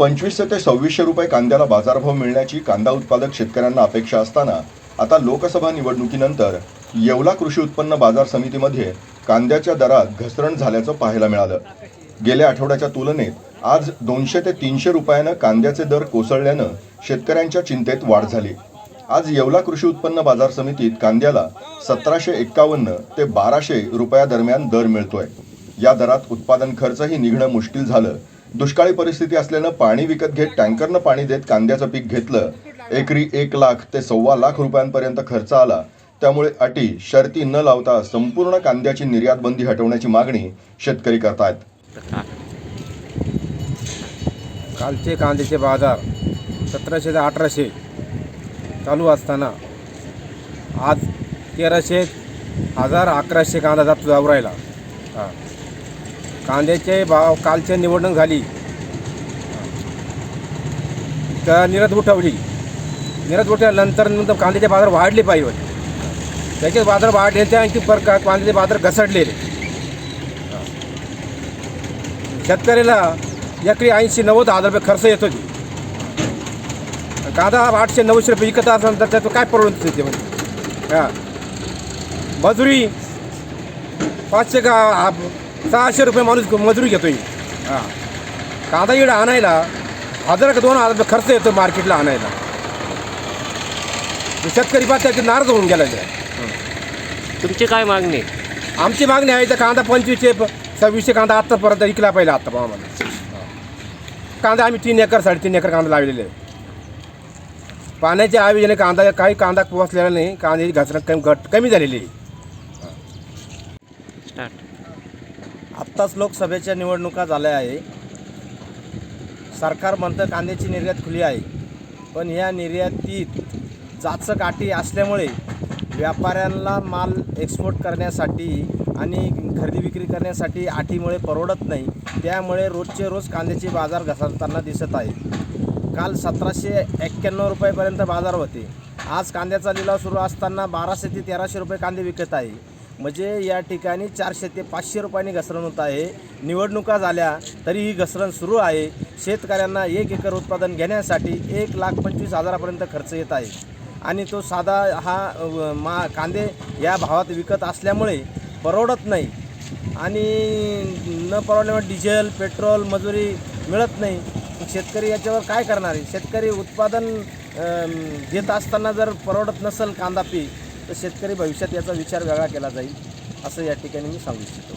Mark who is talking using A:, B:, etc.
A: पंचवीसशे ते सव्वीसशे रुपये कांद्याला बाजारभाव मिळण्याची कांदा उत्पादक शेतकऱ्यांना अपेक्षा असताना आता लोकसभा निवडणुकीनंतर येवला कृषी उत्पन्न बाजार समितीमध्ये कांद्याच्या दरात घसरण झाल्याचं पाहायला मिळालं. गेल्या आठवड्याच्या तुलनेत आज दोनशे ते तीनशे रुपयानं कांद्याचे दर कोसळल्यानं शेतकऱ्यांच्या चिंतेत वाढ झाली. आज येवला कृषी उत्पन्न बाजार समितीत कांद्याला सतराशे एक्कावन्न ते बाराशे रुपयादरम्यान दर मिळतोय. या दरात उत्पादन खर्चही निघणं मुश्किल झालं. दुष्काळी परिस्थिती असल्यानं पाणी विकत घेत टँकरनं पाणी देत कांद्याचं पीक घेतलं. एकरी एक लाख ते सव्वा लाख रुपयांपर्यंत खर्च आला. त्यामुळे अटी शर्ती न लावता संपूर्ण कांद्याची निर्यात बंदी हटवण्याची मागणी शेतकरी करतायत.
B: कालचे कांद्याचे बाजार सतराशे ते अठराशे चालू असताना आज तेराशे हजार अकराशे कांदा जात जाऊ राहिला. हां. कांद्याचे भाव कालच्या निवडणूक झाली. तर निर्यात उठवली. निर्यात उठवल्यानंतर नंतर कांद्याचे बाजार वाढले पाहिजे होते. त्याचे बाजार वाढले ते आणखी पर कांद्याचे बाजार घसरलेले. शेतकऱ्याला एकरी ऐंशी नव्वद हजार रुपये खर्च येत होती. कांदा आठशे नऊशे रुपये विकत असेल तर त्याचं काय प्रॉब्लेम ते म्हणजे हां. मजुरी पाचशे का सहाशे रुपये माणूस मजुरी घेतोय. हां. कांदा इकडं आणायला हजार का दोन हजार रुपये खर्च येतो मार्केटला आणायला. शेतकरी पाहता की नाराज होऊन गेला.
C: तुमची काय मागणी?
B: आमची मागणी आहे तर कांदा पंचवीसशे सव्वीसशे कांदा आत्तापर्यंत विकला पाहिजे आत्ता आम्हाला कांदा आम्ही तीन एकर साडेतीन एकर कांदा लावलेले आहे पाण्याच्या आयोजने कांदा काही कांदा पोचलेला नाही कांद्याची घसरण कमी घट कमी झालेली आहे.
C: स्टार्ट
D: आत्ताच लोकसभेच्या निवडणुका झाल्या आहे. सरकार म्हणतं कांद्याची निर्यात खुली आहे. पण ह्या निर्यातीत जाचक अटी असल्यामुळे व्यापाऱ्यांना माल एक्सपोर्ट करण्यासाठी आणि खरेदी विक्री करण्यासाठी अटीमुळे परवडत नाही. त्यामुळे रोजचे रोज कांद्याचे बाजार घसरताना दिसत आहे. काल सतराशे एक्क्याण्णव रुपयेपर्यंत बाजार होते. आज कांद्याचा लिलाव सुरू असताना बाराशे ते तेराशे रुपये कांदे विकत आहे. म्हणजे या ठिकाणी चारशे ते पाचशे रुपयांनी घसरण होत आहे. निवडणुका झाल्या तरी ही घसरण सुरू आहे. शेतकऱ्यांना एक एकर उत्पादन घेण्यासाठी एक लाख पंचवीस हजारापर्यंत खर्च येत आहे. आणि तो साधा हा मा कांदे या भावात विकत असल्यामुळे परवडत नाही. आणि न परवडल्यामुळे डिझेल पेट्रोल मजुरी मिळत नाही. शेतकरी याच्यावर काय करणार आहे? शेतकरी उत्पादन घेत असताना जर परवडत नसेल कांदा पीक तर शेतकरी भविष्यात याचा विचार वेगळा केला जाईल असं या ठिकाणी मी सांगू इच्छितो.